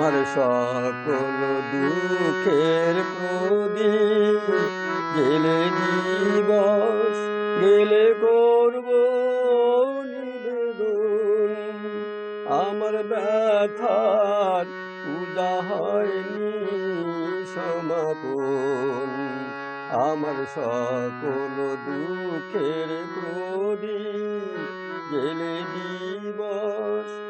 আমার সকল দুঃখের প্রদীপ। গেলে দিবস, গেলে করব আমার ব্যথার পূজা হয়নি সমাপন। আমার সকল দুঃখের প্রদীপ। গেলে দিবস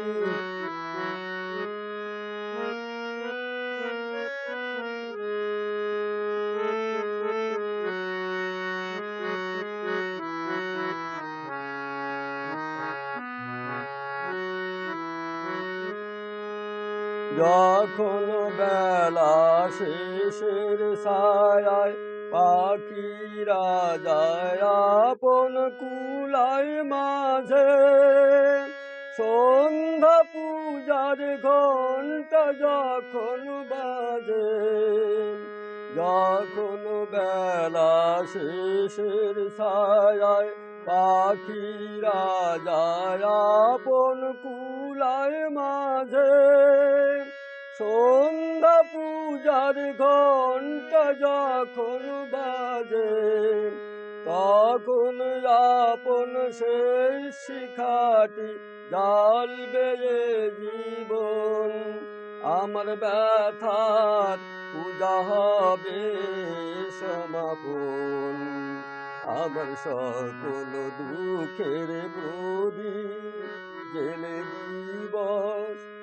যখন বেলা শেষের ছায়ায় পাখিরা যায় আপন কুলায় মাঝে, সন্ধ্যা পূজার ঘণ্টা যখন বাজে, যখন বেলা শেষের ছায়ায় পাখিরা যায় আপন কুলায় মাঝে সন্ধ্যা পূজার ঘণ্টা যখন বাজে, তখন আপন সেই শিখাটি জাল বেয়ে জীবন। আমার ব্যথার পূজা হবে সমাপন। আমার সকল দুঃখের প্রদীপ জেলে দিবস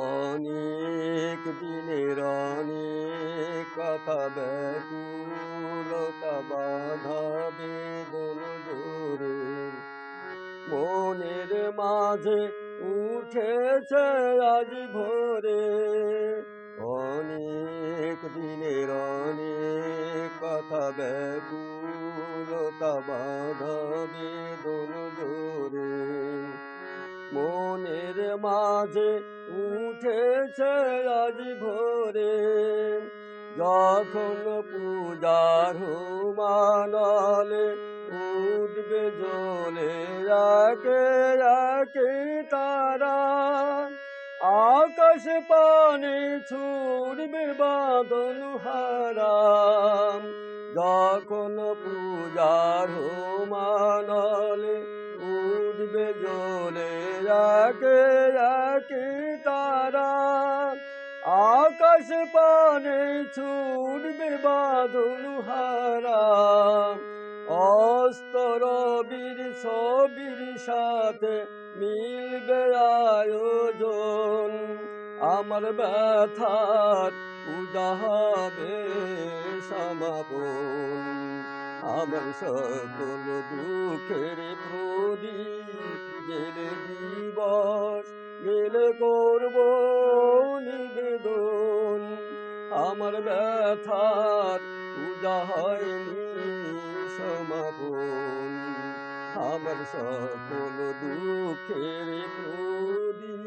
অনেক দিনের অনেক কথা ব্যাকুলতা বাধা বেদন জোরে মনের মাঝে উঠেছে আজ ভোরে। অনেক দিনের অনেক কথা ব্যাকুলতা বাধা বেদন জোরে মনের মাঝে উঠেছে আজ ভোরে। যখন পূজার হুমানলে উঠবে জলে একে একে তারা। আকাশ পানে ছুড়বে বাঁধন হারাম যখন পূজার হুমানলে উঠবে জলে একে একে তারা। আকাশ পানে ছুটবে বাঁধন হারা। অস্তর বীর ছবির সাথে মিলবে আয়োজন। আমার ব্যথার পূজা হবে সমাপন। আমার সকল দুঃখের প্রদীপ গেলে দিবস গেলে করব নিবেদন। আমার ব্যথার হয়নি সমাপন। আমার সকল দুঃখের প্রদীপ